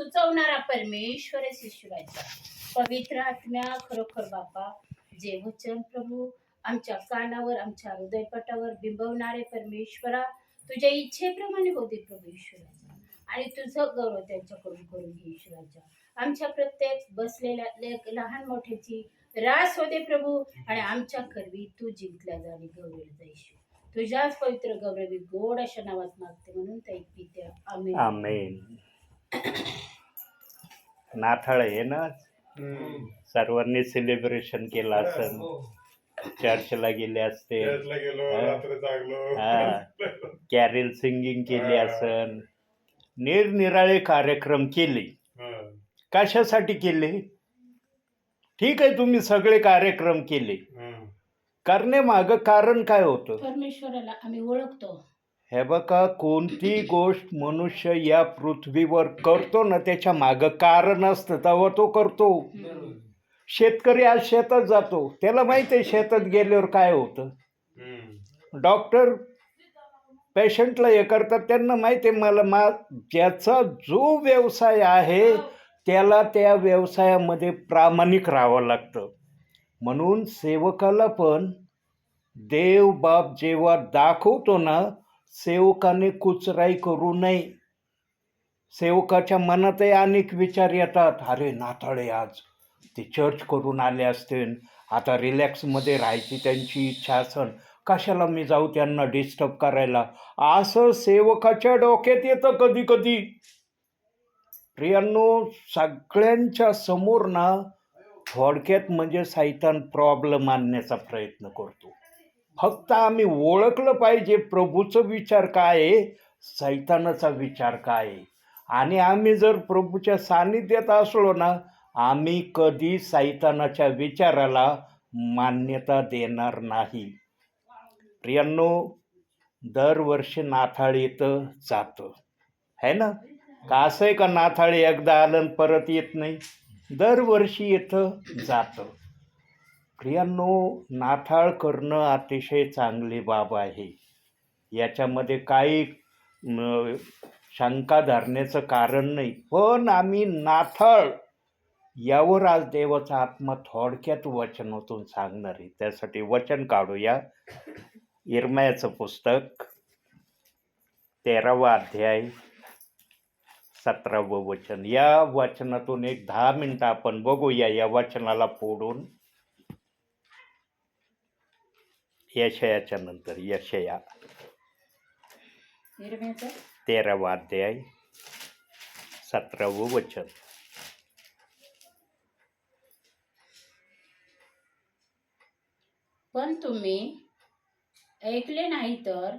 सुचवणारा परमेश्वर शिशुराचा पवित्र आत्म्या खरोखर बापा जे वचन प्रभू आमच्या कानावर आमच्या हृदयपटावर बिंबवणारे परमेश्वरा तुझ्या इच्छेप्रमाणे होते प्रभू ईश्वराचा. आणि तुझं गौरव त्यांच्याकडून करून घे ईश्वराच्या आमच्या प्रत्येक बसलेल्या लहान मोठ्याची रास होते प्रभू. आणि आमच्या करवी तू जिंकल्या जाणे गौरवलं जाईश तुझ्याच पवित्र गौरवी गोड अशा नावात मागते म्हणून ताई पित्या. आम्ही आमेन. नाथाळ आहे ना? सर्वांनी सेलिब्रेशन केलं असेल. चर्चला गेले असते. हा. रात्र जागलो. हा. कॅरेल सिंगिंग केली असन निरनिराळे कार्यक्रम केले. हा. कशासाठी केले? ठीक आहे तुम्ही सगळे कार्यक्रम केले. हा. करण्यामागं कारण काय होतं? परमेश्वराला आम्ही ओळखतो. हे बघा कोणती गोष्ट मनुष्य या पृथ्वीवर करतो ना त्याच्या मागं कारण असतं तेव्हा तो करतो. शेतकरी आज शेतात जातो. त्याला माहिती आहे शेतात गेल्यावर काय होतं? डॉक्टर पेशंटला हे करतात त्यांना माहिती आहे मला मा ज्याचा जो व्यवसाय आहे त्याला त्या व्यवसायामध्ये प्रामाणिक राहावं लागतं. म्हणून सेवकाला पण देव बाप जेव्हा दाखवतो ना सेवकाने कुचराई करू नये. सेवकाच्या मनातही अनेक विचार येतात. अरे नाताळे आज. ते चर्च करून आले असते आता रिलॅक्समध्ये राहायची त्यांची इच्छा असन. कशाला मी जाऊ त्यांना डिस्टर्ब करायला? असं सेवकाच्या डोक्यात येतं कधी कधी प्रियांनो सगळ्यांच्या समोर ना थोडक्यात म्हणजे साहित्यान प्रॉब्लेम आणण्याचा प्रयत्न करतो. फक्त आम्ही ओळखलं पाहिजे. प्रभूचं विचार काय आहे? सैतानाचा विचार काय आहे? आणि आम्ही जर प्रभूच्या सान्निध्यात असलो ना आम्ही कधी सैतानाच्या विचाराला मान्यता देणार नाही. प्रियांनो दरवर्षी नाथाळ येतं जातं. है ना? का असं आहे का नाथाळ एकदा आलं परत येत नाही? दरवर्षी येतं जातं. प्रियांनो नाथाळ करणं अतिशय चांगली बाब आहे. याच्यामध्ये काही शंका धरण्याचं कारण नाही. पण आम्ही नाथाळ यावर आज देवाचा आत्मा थोडक्यात वचनातून सांगणार आहे. त्यासाठी वचन काढूया. इरमयाचं पुस्तक तेरावा अध्याय सतरावं वचन. या वचनातून एक दहा मिनटं आपण बघूया. या वचनाला फोडून यशयाच्या नंतर यशया तेरावा अध्याय सतरावं वचन. पण तुम्ही ऐकले नाही तर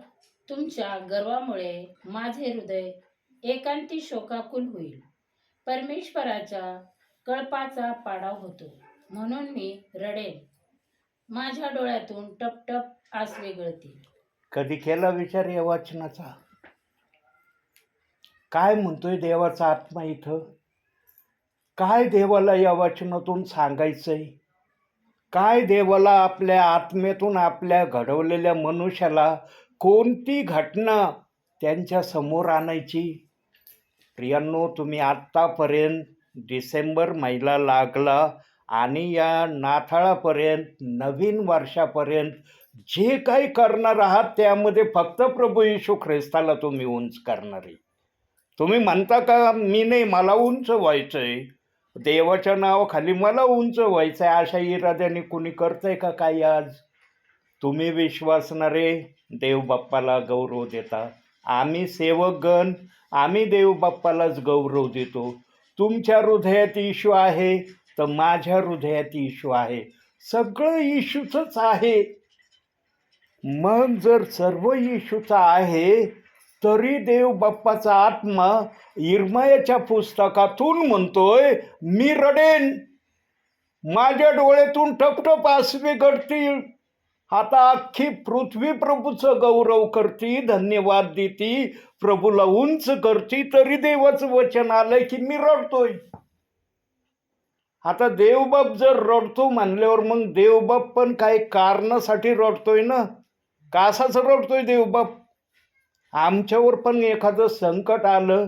तुमच्या गर्वामुळे माझे हृदय एकांती शोकाकुल होईल. परमेश्वराच्या कळपाचा पाडाव होतो म्हणून मी रडेन. माझ्या डोळ्यातून टपटप आसवे गळतील कधी केला विचार या वाचनाचा? काय म्हणतोय देवाचा आत्मा इथं? काय देवाला या वाचनातून सांगायचंय? काय देवाला आपल्या आत्मेतून आपल्या घडवलेल्या मनुष्याला कोणती घटना त्यांच्यासमोर आणायची? प्रियांनो तुम्ही आत्तापर्यंत डिसेंबर महिला लागला. आणि या नाथाळापर्यंत नवीन वर्षापर्यंत जे काही करणार आहात त्यामध्ये फक्त प्रभू येशू ख्रिस्ताला तुम्ही उंच करणार. आहे तुम्ही म्हणता का मी नाही मला उंच व्हायचं आहे देवाच्या नावाखाली मला उंच व्हायचं आहे अशा इराद्याने कुणी करतंय का काही आज? तुम्ही विश्वासणारे देवबाप्पाला गौरव देता. आम्ही सेवकगण आम्ही देवबाप्पालाच गौरव देतो. तुमच्या हृदयात इशू आहे. तर माझ्या हृदयात इशू आहे. सगळं इशूचंच आहे. मग जर सर्व इशूचा आहे तरी देव बाप्पाचा आत्मा इरमयाच्या पुस्तकातून म्हणतोय मी रडेन. माझ्या डोळ्यातून टपटप आसवे घडतील. आता अख्खी पृथ्वी प्रभूचं गौरव करती धन्यवाद देती. प्रभूला उंच करती तरी देवाचं वचन आलंय की मी रडतोय. आता देवबाप जर रडतो म्हणल्यावर मग देवबाप पण काही कारणासाठी रडतोय ना? कासाच रडतोय देवबाप? आमच्यावर पण एखादं संकट आलं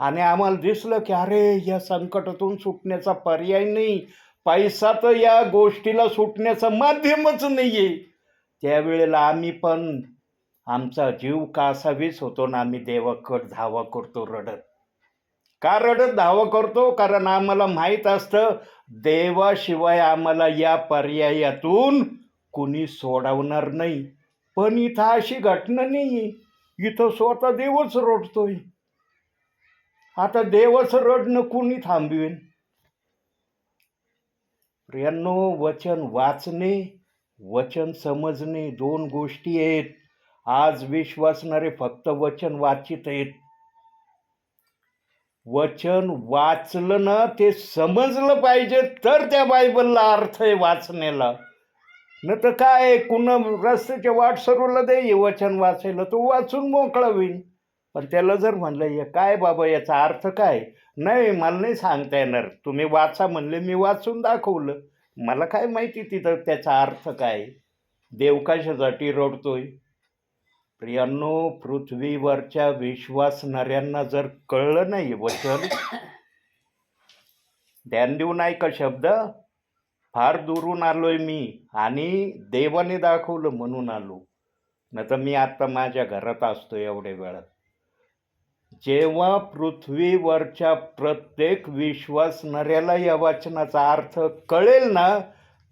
आणि आम्हाला दिसलं की अरे या संकटातून सुटण्याचा पर्याय नाही. पैसा तर या गोष्टीला सुटण्याचं माध्यमच नाही आहे त्यावेळेला आम्ही पण आमचा जीव कासावीस होतो ना आम्ही देवाकड धावा करतो रडत. कारण रडत धावा करतो कारण आम्हाला माहीत असतं देवाशिवाय आम्हाला या पर्यायातून कुणी सोडवणार नाही. पण इथं अशी घटना नाही इथं स्वतः देवच रडतोय. आता देवच रडणं कुणी थांबवेन? प्रियांनो वचन वाचणे वचन समजणे दोन गोष्टी आहेत. आज विश्वासणारे फक्त वचन वाचित आहेत. वचन वाचलं ना ते समजलं पाहिजे तर त्या बायबलला अर्थ आहे वाचण्याला. न तर काय कुण रस्त्याच्या वाट सरवला दे हे वचन वाचायला तो वाचून मोकळा होईल पण त्याला जर म्हणलं हे काय बाबा याचा अर्थ काय? नाही मला नाही सांगता येणार. तुम्ही वाचा म्हणले मी वाचून दाखवलं. मला काय माहिती तिथं त्याचा अर्थ काय? देव कशासाठी रडतोय. प्रियांनो पृथ्वीवरच्या विश्वासणाऱ्यांना जर कळलं नाही वचन ध्यान देऊ नाही का शब्द फार दुरून आलोय मी आणि देवाने दाखवलं म्हणून आलो. न तर मी आत्ता माझ्या घरात असतो एवढ्या वेळात. जेव्हा पृथ्वीवरच्या प्रत्येक विश्वासणाऱ्याला या वाचनाचा अर्थ कळेल ना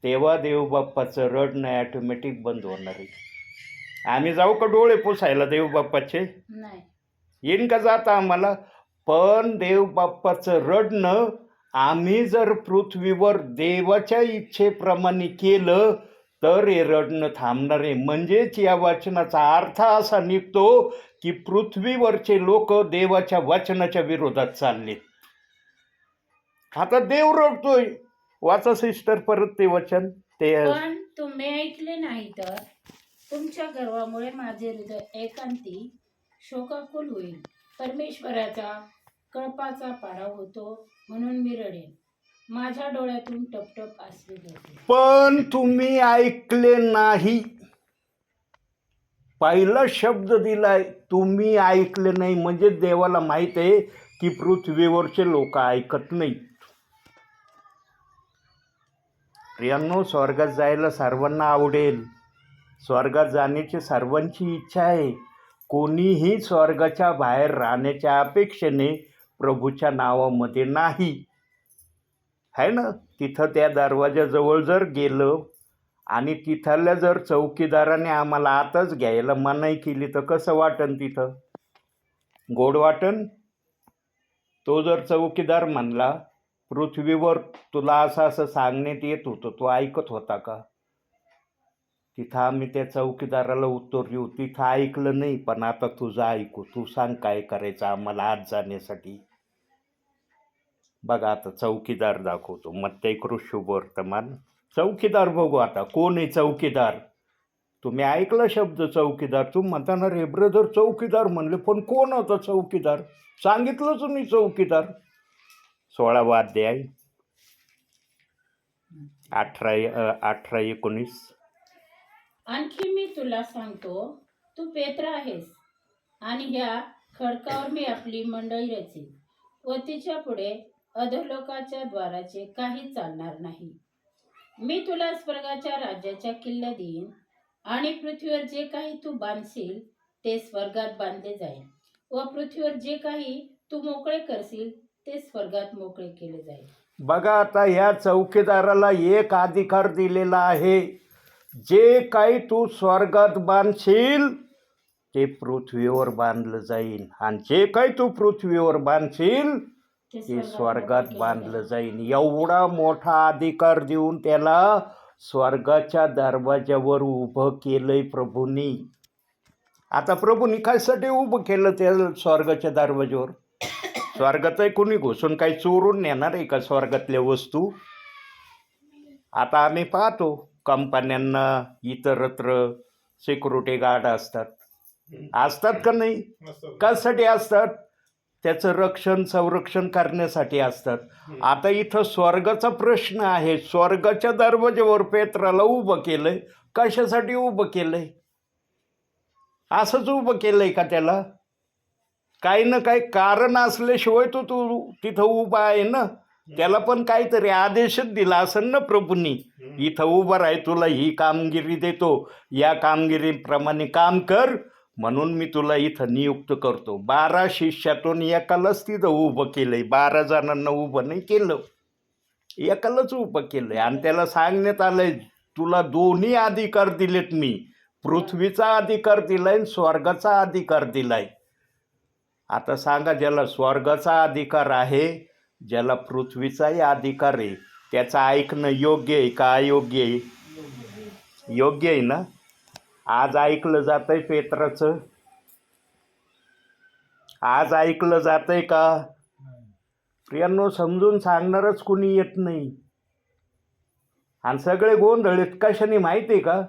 तेव्हा देवबाप्पाचं रडणं ॲटोमॅटिक बंद होणार आहे. आम्ही जाऊ का डोळे पुसायला देवबाप्पाचे नाही. येईन का जाता आम्हाला? पण देवबाप्पाचं रडणं आम्ही जर पृथ्वीवर देवाच्या इच्छेप्रमाणे केलं तर हे रडणं थांबणार आहे. म्हणजेच या वचनाचा अर्थ असा निघतो की पृथ्वीवरचे लोक देवाच्या वचनाच्या विरोधात चाललेत. आता देव रडतोय. वाचा सिस्टर परत ते वचन. ते तुम्ही ऐकले नाही तर? तुमच्या गर्वामुळे माझे हृदय एकांती शोकाकुल होईल. परमेश्वराचा कळपाचा पारा होतो म्हणून मी रडेन. माझ्या डोळ्यातून टपटप आसवे पण तुम्ही ऐकले नाही. पहिला शब्द दिलाय तुम्ही ऐकले नाही. म्हणजे देवाला माहीत आहे की पृथ्वीवरचे लोक ऐकत नाहीत. प्रियांनो स्वर्गात जायला सर्वांना आवडेल. स्वर्गात जाण्याची सर्वांची इच्छा आहे. कोणीही स्वर्गाच्या बाहेर राहण्याच्या अपेक्षेने प्रभूच्या नावामध्ये नाही. आहे ना? तिथं त्या दरवाजाजवळ जर गेलं आणि तिथल्या जर चौकीदाराने आम्हाला आताच घ्यायला मनाई केली तर कसं वाटन तिथं? गोड वाटन? तो जर चौकीदार म्हणला पृथ्वीवर तुला असं असं सांगण्यात येत होतं तो ऐकत होता का? तिथं आम्ही त्या चौकीदाराला उत्तर देऊ तिथं ऐकलं नाही पण आता तुझं ऐकू तू सांग काय करायचं आम्हाला आज जाण्यासाठी. बघा आता चौकीदार दाखवतो मग ते शुभ वर्तमान चौकीदार बघू आता कोण आहे चौकीदार? तुम्ही ऐकलं शब्द चौकीदार? तू म्हणताना रे ब्रदर चौकीदार म्हणले पण कोण होता चौकीदार? सांगितलं तुम्ही चौकीदार. सोळा वाद्य आहे. अठरा अठरा एकोणीस. आणखी मी तुला सांगतो तू पेत्र आहेस. आणि ह्या खडकावर मी आपली मंडळी रचेन. व तिच्या पुढे अधोलोकाच्या द्वाराचे काही चालणार नाही. मी तुला स्वर्गाच्या राज्याच्या किल्ल्या देईन आणि पृथ्वीवर जे काही तू बांधशील ते स्वर्गात बांधले जाईल. व पृथ्वीवर जे काही तू मोकळे करशील ते स्वर्गात मोकळे केले जाईल. बघा आता ह्या चौकीदाराला एक अधिकार दिलेला आहे. जे काही तू स्वर्गात बांधशील ते पृथ्वीवर बांधलं जाईल आणि जे काही तू पृथ्वीवर बांधशील ते स्वर्गात बांधलं जाईल एवढा मोठा अधिकार देऊन त्याला स्वर्गाच्या दरवाज्यावर उभं केलंय प्रभूंनी. आता प्रभूंनी कायसाठी उभं केलं त्या स्वर्गाच्या दरवाज्यावर? स्वर्गातही कोणी घुसून काही चोरून नेणार आहे का स्वर्गातल्या वस्तू? आता आम्ही पाहतो. कंपन्यांना इतरत्र सिक्युरिटी गार्ड असतात. असतात का नाही. कशासाठी असतात? त्याचं रक्षण संरक्षण करण्यासाठी असतात. आता इथं स्वर्गाचा प्रश्न आहे. स्वर्गाच्या दरवाज्यावर पेत्राला उभं केलंय. कशासाठी उभं केलंय? असंच उभं केलंय का त्याला? काही ना काही कारण असल्याशिवाय तो तू तिथं उभा आहे ना? त्याला पण काहीतरी आदेशच दिला असेल ना प्रभूंनी. इथं उभं राह तुला ही कामगिरी देतो. या कामगिरीप्रमाणे काम कर म्हणून मी तुला इथं नियुक्त करतो. बारा शिष्यातून एकालाच तिथं उभं केलंय. बारा जणांना उभं नाही केलं. एकालाच उभं केलंय. आणि त्याला सांगण्यात आलंय तुला दोन्ही अधिकार दिलेत मी. पृथ्वीचा अधिकार दिलाय आणि स्वर्गाचा अधिकार दिलाय. आता सांगा ज्याला स्वर्गाचा अधिकार आहे ज्याला पृथ्वीचाही अधिकार आहे त्याचं ऐकणं योग्य आहे का अयोग्य आहे? योग्य आहे ना? आज ऐकलं जातंय पेत्राचं. आज ऐकलं जातंय का? प्रियांनो समजून सांगणारच कुणी येत नाही. आणि सगळे गोंधळ कशाने माहिती आहे का?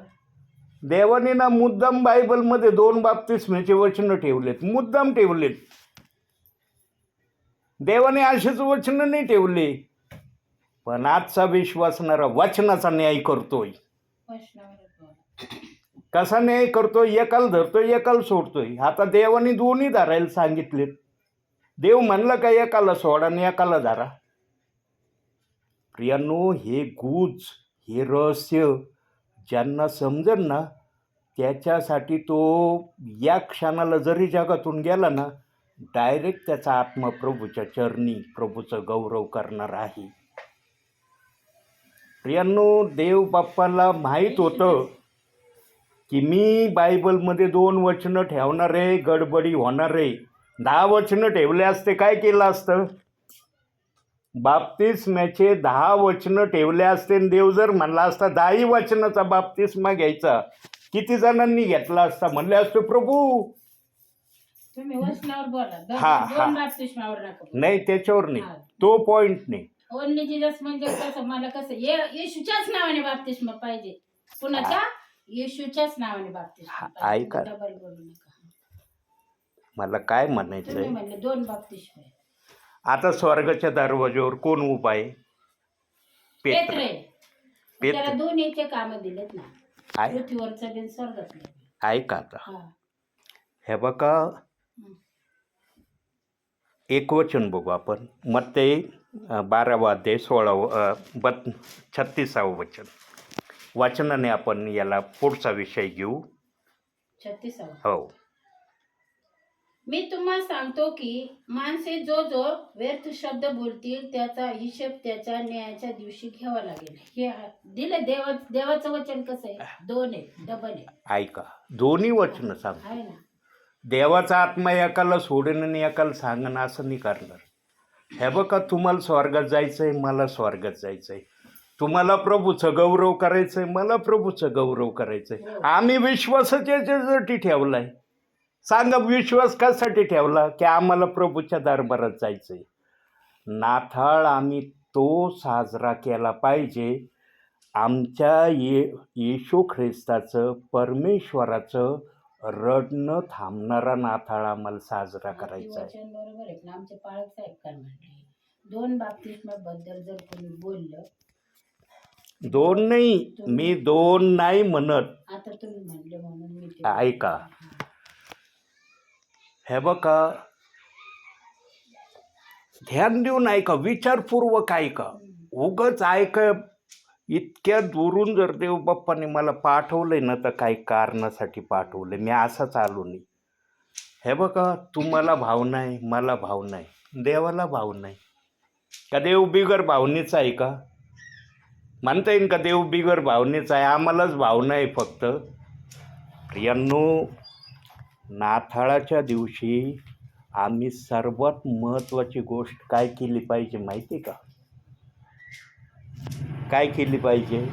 देवाने ना मुद्दाम बायबलमध्ये दोन बाप्तिस्मेचे वचनं ठेवलेत मुद्दाम ठेवलेत. देवाने असेच वचनं नाही ठेवले. पण आजचा विश्वासणारा वचनाचा न्याय करतोय. कसा न्याय करतोय? एकाला धरतोय एकाला सोडतोय. आता देवाने दोन्ही धरायला सांगितलेत. देव म्हणलं का एकाला सोडा आणि एकाला धरा? प्रियानो हे गुज हे रहस्य ज्यांना समजेल ना त्याच्यासाठी तो या क्षणाला जरी जगातून गेला ना डायरेक्ट त्याचा आत्मा प्रभूच्या चरणी प्रभूचं गौरव करणार आहे. प्रियांनो देव बाप्पाला माहीत होतं की मी बायबलमध्ये दोन वचनं ठेवणार आहे गडबडी होणार आहे. दहा वचनं ठेवले असते काय केलं असतं? बाप्तिस्म्याचे दहा वचनं ठेवले असते आणि देव जर म्हणला असता दहाही वचनाचा बाप्तिस्मा घ्यायचा. किती जणांनी घेतला असता? म्हणले असतो प्रभू तुम्ही वचनावर बोला दोन हा, हा. दोन बाप्तिस्मावर नका बोलू. नाही त्याच्यावर नाही हा. तो पॉइंट नाही ओनली जिजस म्हणजे कसं मला कसं ये- येशूच्याच नावाने बाप्तिस्मा पाहिजे कुणाच्या येशूच्याच नावाने बाप्तिस्मा हा, पाहिजे. ऐका. डबल बोलू नका मला काय तुम्ही म्हणायचं म्हणले दोन बाप्तिस्मा. आता स्वर्गाच्या दरवाज्यावर कोण उभा आहे पेत्र पेत्रे पेत्र. त्याला दोन्हीचे काम दिलेत ना आहे पृथ्वीवरचं बिन स्वर्गातलं बी. ऐका आता हा हे बघा एक वचन बघू आपण. मग ते बारावा अध्याय सोळावं बत छत्तीसावं वचन. वाचनाने आपण याला पुढचा विषय घेऊ. छत्तीसावा. हो. मी तुम्हाला सांगतो की माणसे जो जो व्यर्थ शब्द बोलतील त्याचा हिशेब त्याच्या न्यायाच्या दिवशी घ्यावा लागेल. हे हा- दिलं देवा देवाचं वचन कसं आहे? दोन आहे डबल आहे. ऐका. दोन्ही वचनं सांग. आहे ना? देवाचा आत्मा एकाला सोडेन आणि एकाला सांगणं असं नाही करणार. हे बघा तुम्हाला स्वर्गात जायचं आहे मला स्वर्गात जायचं आहे तुम्हाला प्रभूचं गौरव करायचं आहे मला प्रभूचं गौरव करायचं आहे आम्ही विश्वासाच्यासाठी ठेवला आहे सांगा विश्वास कशासाठी ठेवला? की आम्हाला प्रभूच्या दरबारात जायचं आहे नाथाळ आम्ही तो साजरा केला पाहिजे. आमच्या ये येशू ख्रिस्ताचं परमेश्वराचं रडणं थांबणारा नाताळ आम्हाला साजरा करायचा आहे. वचन बरोबर आहे पण आमचे पाळक साहेब काय म्हणले? दोन बद्दल जर कोणी बोललं दोन नाही मी दोन नाही म्हणत. आता तुम्ही म्हणले म्हणून मी ते ऐका. हे. बघा ध्यान देऊन ऐका विचारपूर्वक ऐका. उगच ऐक इतक्या दुरून जर देवबाप्पाने मला पाठवलं आहे ना तर काही कारणासाठी पाठवलं मी असाच आलो नाही. हे बघा तुम्हाला भाव नाही मला भाव नाही देवाला भाव नाही. का देव बिगर भावनेचा आहे का? म्हणता येईल का देव बिगर भावनेचा आहे? आम्हालाच भावना आहे फक्त. प्रियांनो नाथाळाच्या दिवशी आम्ही सर्वात महत्त्वाची गोष्ट काय केली पाहिजे माहिती आहे का? काय केली पाहिजे?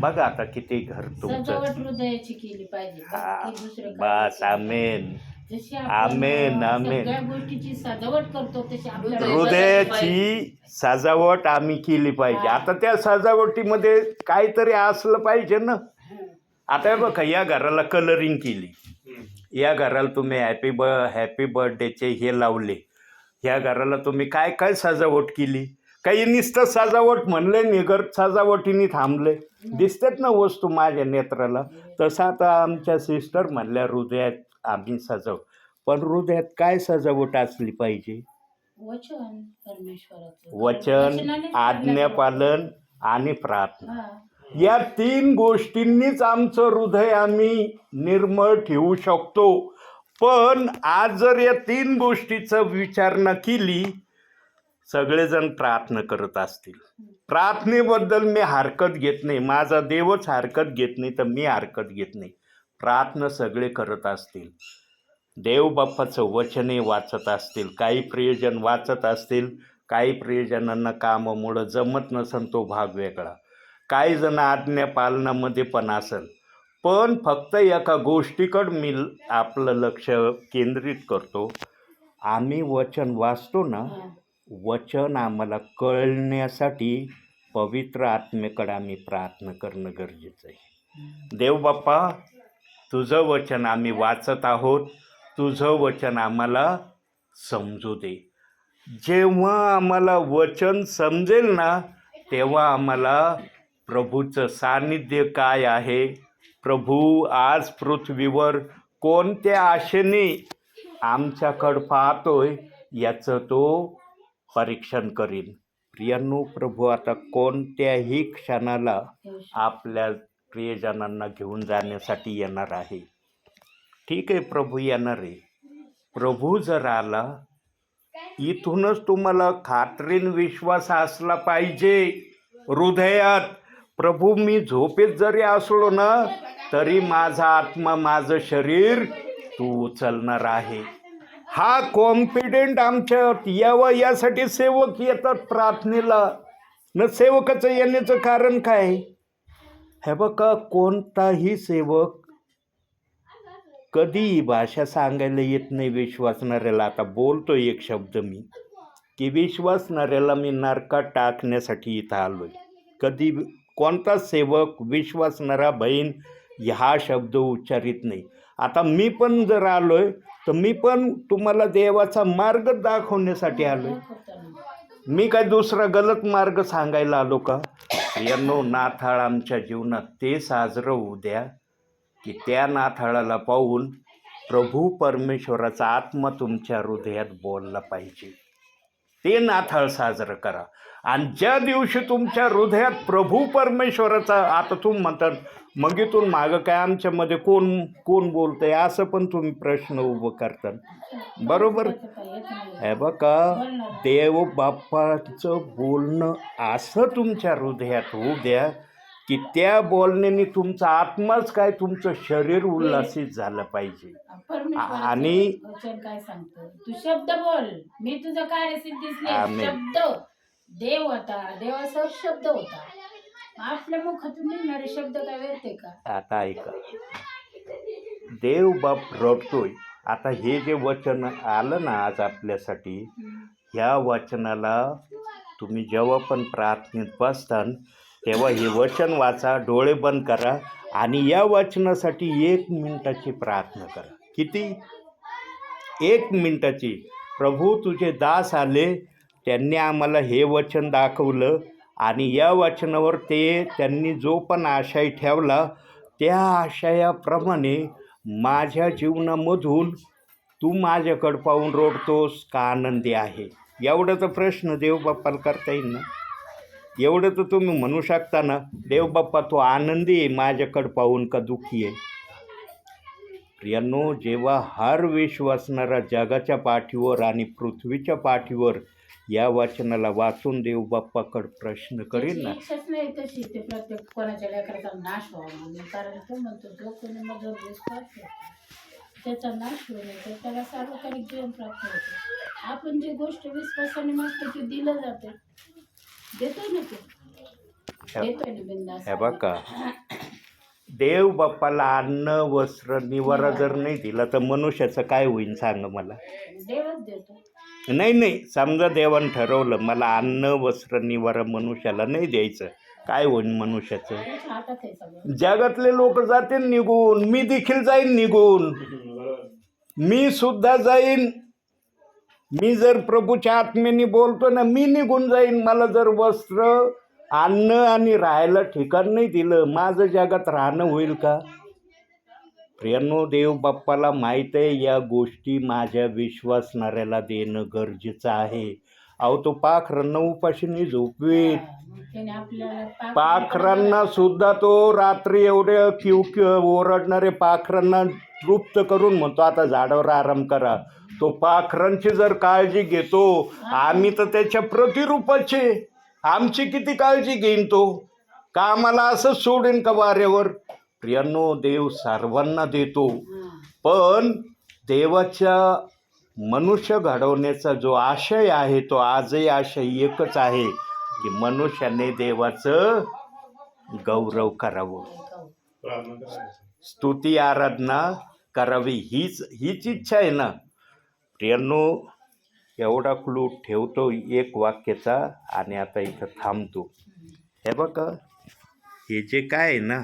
बघा आता किती घर तुमचं. सजावट हृदयाची केली पाहिजे. हा, बाकी दुसरं काय बस. आमेन. जशी आमेन, आमेन. सगळ्या गोष्टीची सजावट करतो तशी आपल्या हृदयाची सजावट आम्ही केली पाहिजे. आता त्या सजावटीमध्ये काहीतरी असलं पाहिजे ना. आता हे बघा या घराला कलरिंग केली. या घराला तुम्ही हॅपी ब हॅपी बर्थडेचे हे लावले. ह्या घराला तुम्ही काय काय सजावट केली? काही नुसतं सजावट म्हणले निगर सजावटीने थांबले. दिसतात ना वस्तू माझ्या नेत्राला? तसं आता आमच्या सिस्टर म्हणल्या हृदयात आम्ही सजव. पण हृदयात काय सजावट असली पाहिजे? वचन वचन आज्ञापालन आणि प्रार्थना. या तीन गोष्टींनीच आमचं हृदय आम्ही निर्मळ ठेवू शकतो. पण आज जर या तीन गोष्टीचा विचार न केली सगळेजण प्रार्थना करत असतील. प्रार्थनेबद्दल मी हरकत घेत नाही. माझा देवच हरकत घेत नाही तर मी हरकत घेत नाही. प्रार्थना सगळे करत असतील. देवबाप्पाचं वचनही वाचत असतील. काही प्रियजन वाचत असतील. काही प्रियजनांना कामामुळं जमत नसन तो भाग वेगळा. काही जण आज्ञा पालनामध्ये पण असेल पण फक्त एका गोष्टीकडं मी आपलं लक्ष केंद्रित करतो. आम्ही वचन वाचतो ना. वचन आम्हाला कळण्यासाठी पवित्र आत्मेकडे आम्ही प्रार्थना करणं गरजेचं आहे. देवबाप्पा तुझं वचन आम्ही वाचत आहोत. तुझं वचन आम्हाला समजू दे. जेव्हा आम्हाला वचन समजेल ना तेव्हा आम्हाला प्रभूचं सान्निध्य काय आहे? प्रभू आज पृथ्वीवर कोणत्या आशेने आमच्याकडं पाहतोय? याचं तो परीक्षण करीन. प्रियांनो प्रभू आता कोणत्याही क्षणाला आपल्या प्रियजनांना घेऊन जाण्यासाठी येणार आहे. ठीक आहे प्रभू येणार आहे. प्रभू जर आला इथूनच तुम्हाला खात्रीन विश्वास असला पाहिजे. हृदयात प्रभू मी झोपेत जरी असलो ना तरी माझा आत्मा माझं शरीर तू उचलणार आहे. हा कॉम्पिडेंट आमच्यात यावं यासाठी सेवक येतात प्रार्थनेला. न सेवकाचं येण्याचं कारण काय? हे बघा कोणताही सेवक कधीही भाषा सांगायला येत नाही विश्वासणाऱ्याला. आता बोलतो एक शब्द मी की विश्वासणाऱ्याला मी नारका टाकण्यासाठी इथं आलो आहे कधी कोणता सेवक विश्वासणारा बहीण हा शब्द उच्चारित नाही. आता मी पण जर आलो आहे तर मी पण तुम्हाला देवाचा मार्ग दाखवण्यासाठी आलो आहे. मी काय दुसरा गलत मार्ग सांगायला आलो का? यांनो नाथाळ आमच्या जीवनात ते साजरं होऊ द्या की त्या नाथाळाला पाहून प्रभू परमेश्वराचा आत्मा तुमच्या हृदयात बोलला पाहिजे. ते नाथाळ साजरं करा. आणि ज्या दिवशी तुमच्या हृदयात प्रभू परमेश्वराचा आता तुम्ही म्हणतात मग इथून मागं काय आमच्यामध्ये कोण कोण बोलतंय? असं पण तुम्ही प्रश्न उभं करतात बरोबर. हे बघा. देव बाप्पाचं बोलणं असं तुमच्या हृदयात होऊ द्या की त्या बोलण्याने तुमचा आत्माच काय तुमचं शरीर उल्हासित झालं पाहिजे. आणि- वचन काय सांगतं? तू शब्द बोल. मी तुझं. नाही शब्द. देव होता. देवाचा शब्द होता. आपल्या मुखातून निघणारे शब्द काय का? आता ऐका. देव बाप रडतोय. आता हे जे वचन आलं ना आज आपल्यासाठी ह्या वचनाला तुम्ही जेव्हा पण प्रार्थनेत बसतान तेव्हा हे वचन वाचा डोळे बंद करा आणि या वचनासाठी एक मिनिटाची प्रार्थना करा. किती? एक मिनिटाची. प्रभू तुझे दास आले त्यांनी आम्हाला हे वचन दाखवलं. आणि या वाचनावर ते त्यांनी जो पण आशय ठेवला त्या आशयाप्रमाणे माझ्या जीवनामधून तू माझ्याकडं पाहून रोडतोस का आनंदी आहे? एवढं तर प्रश्न देवबाप्पाला करता येईल ना? एवढं तर तुम्ही म्हणू शकता ना देवबाप्पा तो आनंदी आहे माझ्याकडं पाहून का दुःखी आहे? प्रियांनो जेव्हा हर विश्वासणारा जगाच्या पाठीवर आणि पृथ्वीच्या पाठीवर या वाचनाला वाचून देवबाप्पाकडं प्रश्न करेल ना. त्याची इच्छाच नाही तशी ते प्रत्येक कोणाच्या लेकराचा नाश व्हावा म्हणून. कारण तो म्हणतो जो कोणी माझ्यावर विश्वास ठेवतो त्याचा नाश होऊ नये तर त्याला सार्वकालिक जीवन प्राप्त होते. आपण जी गोष्ट विश्वासाने मागतो ती दिलं जाते. देतोय ना ते. देतोय ना बिंदास हे बघा. देव बाप्पाला अन्न वस्त्र निवारा जर नाही दिला तर मनुष्याचं काय होईल सांग मला. देवच देतो. नाही नाही. समजा देवानं ठरवलं मला अन्न वस्त्र निवारा मनुष्याला नाही द्यायचं. काय होईल मनुष्याचं? जगातले लोक जातील निघून. मी देखील जाईन निघून. मी सुद्धा जाईन. मी जर प्रभूच्या आत्मेने बोलतो ना मी निघून जाईन. मला जर वस्त्र अन्न आणि राहायला ठिकाण नाही दिलं माझं जगात राहणं होईल का? प्रियांनो देव बाप्पाला माहीत आहे या गोष्टी माझ्या विश्वासणाऱ्याला देणं गरजेचं आहे. अहो तो पाखरांना उपाशीने झोपवेत. मग त्याने आपल्याला पाक- पाखरांना सुद्धा तो रात्री एवढे किव किव ओरडणारे पाखरांना तृप्त करून म्हणतो आता झाडावर आराम करा. तो पाखरांची जर काळजी घेतो आम्ही तर त्याच्या प्रतिरूपाचे. आमची किती काळजी घेईन तो? का आम्हाला असंच सोडेन का वाऱ्यावर? प्रियांनो देव सर्वांना देतो. पण देवाच्या मनुष्य घडवण्याचा जो आशय आहे तो आजही आशय एकच आहे की मनुष्याने देवाचं गौरव करावं. स्तुती आराधना करावी हीच हीच इच्छा आहे ना प्रियांनो एवढा क्लू ठेवतो एक वाक्याचा आणि आता इथं थांबतो हे बघा हे जे काय आहे ना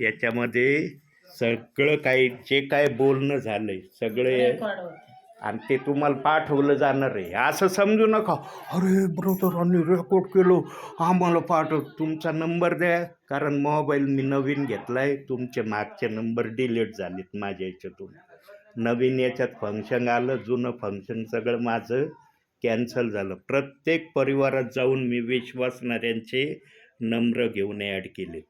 याच्यामध्ये सगळं काही जे काय बोलणं झालंय सगळे रेकॉर्ड होतं. आणि ते तुम्हाला पाठवलं जाणार आहे. असं समजू नका. अरे ब्रदरांनी रेकॉर्ड केलं. आम्हाला पाठव. तुमचा नंबर द्या. कारण मोबाईल मी नवीन घेतला आहे तुमचे मागचे नंबर डिलीट झालेत माझ्या याच्यातून. नवीन याच्यात फंक्शन आलं जुनं फंक्शन सगळं माझं कॅन्सल झालं. प्रत्येक परिवारात जाऊन मी विश्वासणाऱ्यांचे नंबर घेऊन ॲड केले.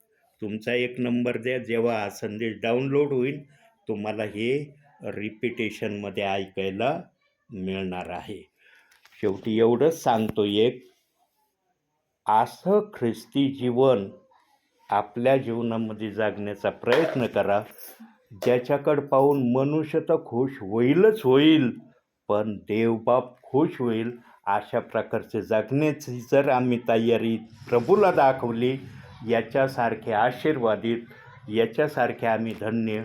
तुमचा एक नंबर द्या जेव्हा हा संदेश डाउनलोड होईल तुम्हाला हे रिपिटेशनमध्ये ऐकायला मिळणार आहे. शेवटी एवढंच सांगतो एक असं ख्रिस्ती जीवन आपल्या जीवनामध्ये जागण्याचा प्रयत्न करा ज्याच्याकडं पाहून मनुष्य तर खुश होईलच होईल पण देवबाप खुश होईल अशा प्रकारचे जगण्याची जर आम्ही तयारी प्रभूला दाखवली याच्यासारखे आशीर्वादित याच्यासारखे आम्ही धन्य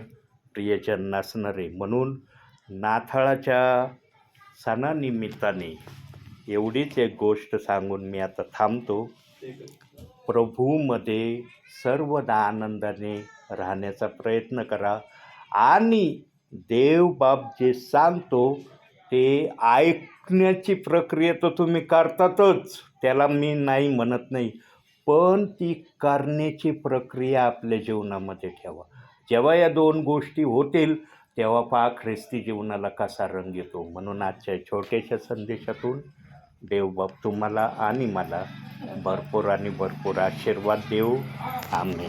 प्रियजन नसणारे म्हणून नाथाळाच्या सणानिमित्ताने एवढीच एक गोष्ट सांगून मी आता थांबतो. प्रभूमध्ये सर्वदा आनंदाने राहण्याचा प्रयत्न करा आणि देवबाब जे सांगतो ते ऐकण्याची प्रक्रिया तर तुम्ही करतातच. त्याला मी नाही म्हणत नाही. पण ती करण्याची प्रक्रिया आपल्या जीवनामध्ये ठेवा. जेव्हा या दोन गोष्टी होतील तेव्हा पहा ख्रिस्ती जीवनाला कसा रंग येतो. म्हणून आजच्या छोट्याशा संदेशातून देवबाप तुम्हाला आणि मला भरपूर आणि भरपूर आशीर्वाद देऊ. आम्ही